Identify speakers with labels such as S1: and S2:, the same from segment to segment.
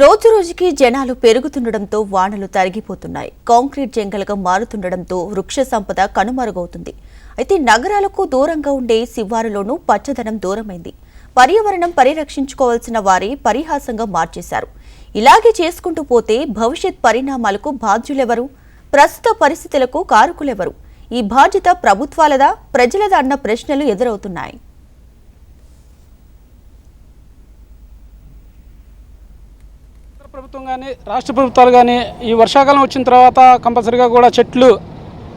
S1: రోజు రోజుకి జనాలు పెరుగుతుండడంతో వానలు తరిగిపోతున్నాయి. కాంక్రీట్ జంగలుగా మారుతుండడంతో వృక్ష సంపద కనుమరుగవుతుంది. అయితే నగరాలకు దూరంగా ఉండే శివారులోనూ పచ్చదనం దూరమైంది. పర్యావరణం పరిరక్షించుకోవాల్సిన వారే పరిహాసంగా మార్చేశారు. ఇలాగే చేసుకుంటూ పోతే భవిష్యత్ పరిణామాలకు బాధ్యులెవరు? ప్రస్తుత పరిస్థితులకు కారకులెవరు? ఈ బాధ్యత ప్రభుత్వాలదా? ప్రజలదా? అన్న ప్రశ్నలు ఎదురవుతున్నాయి.
S2: ప్రభుత్వం కానీ రాష్ట్ర ప్రభుత్వాలు కానీ ఈ వర్షాకాలం వచ్చిన తర్వాత కంపల్సరీగా కూడా చెట్లు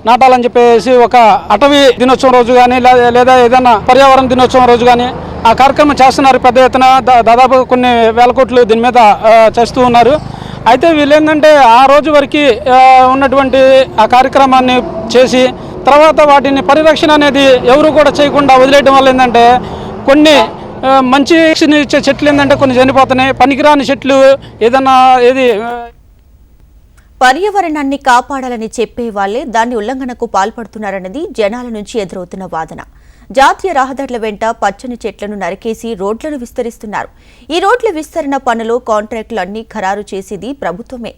S2: నాటాలని చెప్పేసి ఒక అటవీ దినోత్సవం రోజు కానీ లేదా ఏదైనా పర్యావరణ దినోత్సవం రోజు కానీ ఆ కార్యక్రమం చేస్తున్నారు. పెద్ద ఎత్తున దాదాపు కొన్ని వేల కోట్లు దీని మీద చేస్తూ ఉన్నారు. అయితే వీళ్ళు ఏంటంటే ఆ రోజు వరకు ఉన్నటువంటి ఆ కార్యక్రమాన్ని చేసి తర్వాత వాటిని పరిరక్షణ అనేది ఎవరు కూడా చేయకుండా వదిలేయడం వల్ల ఏంటంటే కొన్ని మంచి ఇచ్చే చెట్లు ఏంటంటే కొన్ని చనిపోతున్నాయి. పనికిరాని చెట్లు ఏదన్నా ఏది
S1: పర్యావరణాన్ని కాపాడాలని చెప్పే వాళ్ళే దాన్ని ఉల్లంఘనకు పాల్పడుతున్నారన్నది జనాల నుంచి ఎదురవుతున్న వాదన. జాతీయ రహదారుల వెంట పచ్చని చెట్లను నరికేసి రోడ్లను విస్తరిస్తున్నారు. ఈ రోడ్ల విస్తరణ పనులు కాంట్రాక్టులు అన్ని ఖరారు చేసేది ప్రభుత్వమే.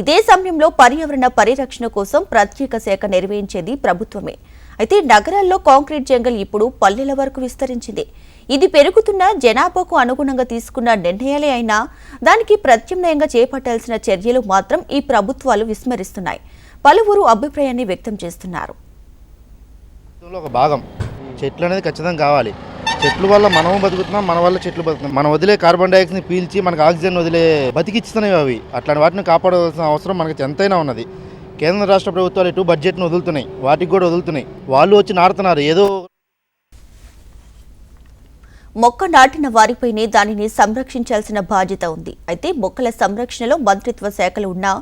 S1: ఇదే సమయంలో పర్యావరణ పరిరక్షణ కోసం ప్రత్యేక శాఖ నిర్వహించేది ప్రభుత్వమే. అయితే నగరాల్లో కాంక్రీట్ జంగల్ ఇప్పుడు పల్లెల వరకు విస్తరించింది. ఇది పెరుగుతున్న జనాభాకు అనుగుణంగా తీసుకున్న నిర్ణయాలే అయినా దానికి ప్రత్యామ్నాయంగా చేపట్టాల్సిన చర్యలు మాత్రం ఈ ప్రభుత్వాలు విస్మరిస్తున్నాయి. పలువురు అభిప్రాయాన్ని వ్యక్తం చేస్తున్నారు.
S3: ఒక భాగం. చెట్లు అనేది ఖచ్చితంగా కావాలి. చెట్ల వల్ల మనము బతుకుతున్నాం మన వల్ల చెట్లు బతుకుతున్నాం. మనం వదిలే కార్బన్ డైఆక్సైడ్ని పీల్చి మనకు ఆక్సిజన్ వదిలే బతికిస్తున్నాయి అవి. అట్లాంటి వాటిని కాపాడవలసిన అవసరం మనకి ఎంతైనా ఉన్నది. కేంద్ర రాష్ట్ర ప్రభుత్వాలు ఎటు బడ్జెట్ను వదులుతున్నాయి. వాటికి కూడా వదులుతున్నాయి. వాళ్ళు వచ్చి నాడుతున్నారు ఏదో
S1: మొక్క నాటిన వారిపైనే దానిని సంరక్షించాల్సిన బాధ్యత ఉంది. అయితే మొక్కల సంరక్షణలో మంత్రిత్వ శాఖలు ఉన్నా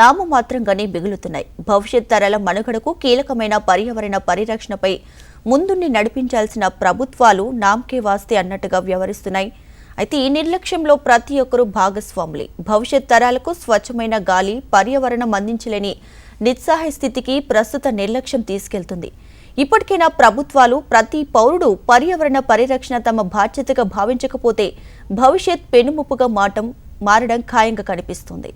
S1: నామమాత్రంగానే మిగులుతున్నాయి. భవిష్యత్ తరాల మనుగడకు కీలకమైన పర్యావరణ పరిరక్షణపై ముందుండి నడిపించాల్సిన ప్రభుత్వాలు నామ్కే వాస్తే అన్నట్టుగా వ్యవహరిస్తున్నాయి. అయితే ఈ నిర్లక్ష్యంలో ప్రతి ఒక్కరూ భాగస్వాములే. భవిష్యత్ తరాలకు స్వచ్ఛమైన గాలి పర్యావరణం అందించలేని నిస్సహాయ స్థితికి ప్రస్తుత నిర్లక్ష్యం తీసుకెళ్తుంది. ఇప్పటికైనా ప్రభుత్వాలు ప్రతి పౌరుడు పర్యావరణ పరిరక్షణ తమ బాధ్యతగా భావించకపోతే భవిష్యత్ పెనుముప్పుగా మాటం మారడం ఖాయంగా కనిపిస్తుంది.